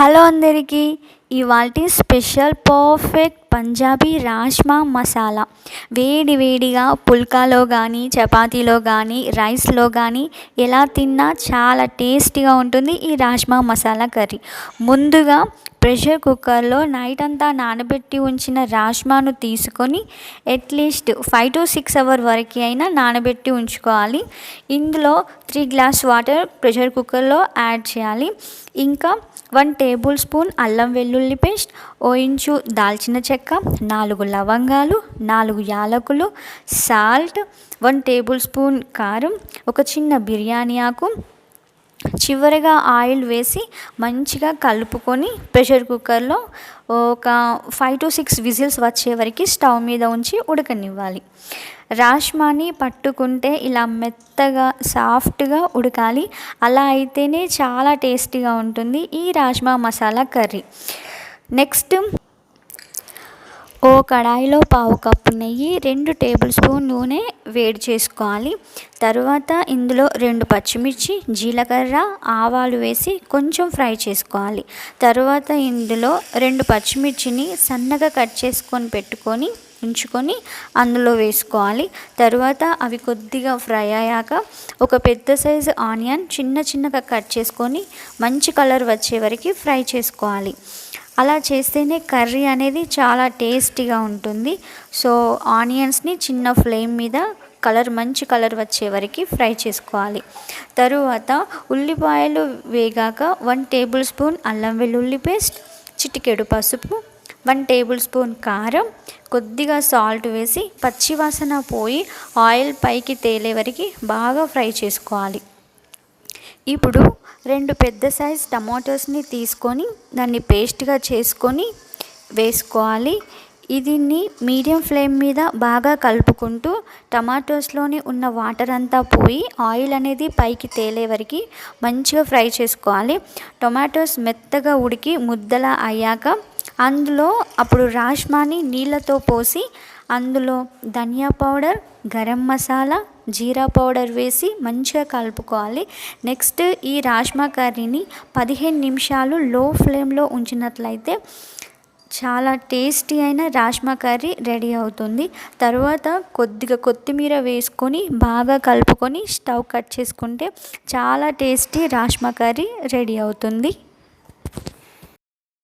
Hello అందరికీ. ఇవాళ special perfect Punjabi rajma masala. వేడి వేడిగా పుల్కాలో కానీ చపాతీలో కానీ రైస్లో కానీ ఎలా తిన్నా చాలా టేస్టీగా ఉంటుంది ఈ రాజ్మా మసాలా కర్రీ. ముందుగా ప్రెషర్ కుక్కర్లో నైట్ అంతా నానబెట్టి ఉంచిన రాజ్మాను తీసుకొని at least five to six hour వరకు అయినా నానబెట్టి ఉంచుకోవాలి. ఇందులో త్రీ గ్లాస్ వాటర్ ప్రెషర్ కుక్కర్లో యాడ్ చేయాలి. ఇంకా వన్ టేబుల్ స్పూన్ అల్లం వెల్లుల్లి పేస్ట్ ఓ ఇంచు దాల్చిన చెక్క నాలుగు లవంగాలు నాలుగు యాలకులు సాల్ట్ వన్ టేబుల్ స్పూన్ కారం ఒక చిన్న బిర్యానీ ఆకు చివరిగా ఆయిల్ వేసి మంచిగా కలుపుకొని ప్రెషర్ కుక్కర్లో ఒక ఫైవ్ టు సిక్స్ విజిల్స్ వచ్చే వరకు స్టవ్ మీద ఉంచి ఉడకనివ్వాలి. రాజ్మాని పట్టుకుంటే ఇలా మెత్తగా సాఫ్ట్గా ఉడకాలి. అలా అయితేనే చాలా టేస్టీగా ఉంటుంది ఈ రాజ్మా మసాలా కర్రీ. నెక్స్ట్ ఓ కడాయిలో పావు కప్పు నెయ్యి రెండు టేబుల్ స్పూన్ నూనె వేడి చేసుకోవాలి. తర్వాత ఇందులో రెండు పచ్చిమిర్చి జీలకర్ర ఆవాలు వేసి కొంచెం ఫ్రై చేసుకోవాలి. తర్వాత ఇందులో రెండు పచ్చిమిర్చిని సన్నగా కట్ చేసుకొని పెట్టుకొని ఉంచుకొని అందులో వేసుకోవాలి. తర్వాత అవి కొద్దిగా ఫ్రై అయ్యాక ఒక పెద్ద సైజు ఆనియన్ చిన్న చిన్నగా కట్ చేసుకొని మంచి కలర్ వచ్చే వరకు ఫ్రై చేసుకోవాలి. అలా చేస్తేనే కర్రీ అనేది చాలా టేస్టీగా ఉంటుంది. సో ఆనియన్స్ని చిన్న ఫ్లేమ్ మీద కలర్ మంచి కలర్ వచ్చే వరకు ఫ్రై చేసుకోవాలి. తరువాత ఉల్లిపాయలు వేగాక వన్ టేబుల్ స్పూన్ అల్లం వెల్లుల్లి పేస్ట్ చిటికెడు పసుపు వన్ టేబుల్ స్పూన్ కారం కొద్దిగా సాల్ట్ వేసి పచ్చివాసన పోయి ఆయిల్ పైకి తేలే వరకు బాగా ఫ్రై చేసుకోవాలి. ఇప్పుడు రెండు పెద్ద సైజ్ టమాటోస్ని తీసుకొని దాన్ని పేస్ట్గా చేసుకొని వేసుకోవాలి. దీన్ని మీడియం ఫ్లేమ్ మీద బాగా కలుపుకుంటూ టమాటోస్లోని ఉన్న వాటర్ అంతా పోయి ఆయిల్ అనేది పైకి తేలే వరకు మంచిగా ఫ్రై చేసుకోవాలి. టొమాటోస్ మెత్తగా ఉడికి ముద్దలా అయ్యాక అందులో అప్పుడు రాష్మాని నీళ్ళతో పోసి అందులో ధనియా పౌడర్ గరం మసాలా జీరా పౌడర్ వేసి మంచిగా కలుపుకోవాలి. నెక్స్ట్ ఈ రాజ్మా కర్రీని పదిహేను నిమిషాలు లో ఫ్లేమ్లో ఉంచినట్లయితే చాలా టేస్టీ అయిన రాజ్మా కర్రీ రెడీ అవుతుంది. తర్వాత కొద్దిగా కొత్తిమీర వేసుకొని బాగా కలుపుకొని స్టవ్ కట్ చేసుకుంటే చాలా టేస్టీ రాజ్మా కర్రీ రెడీ అవుతుంది.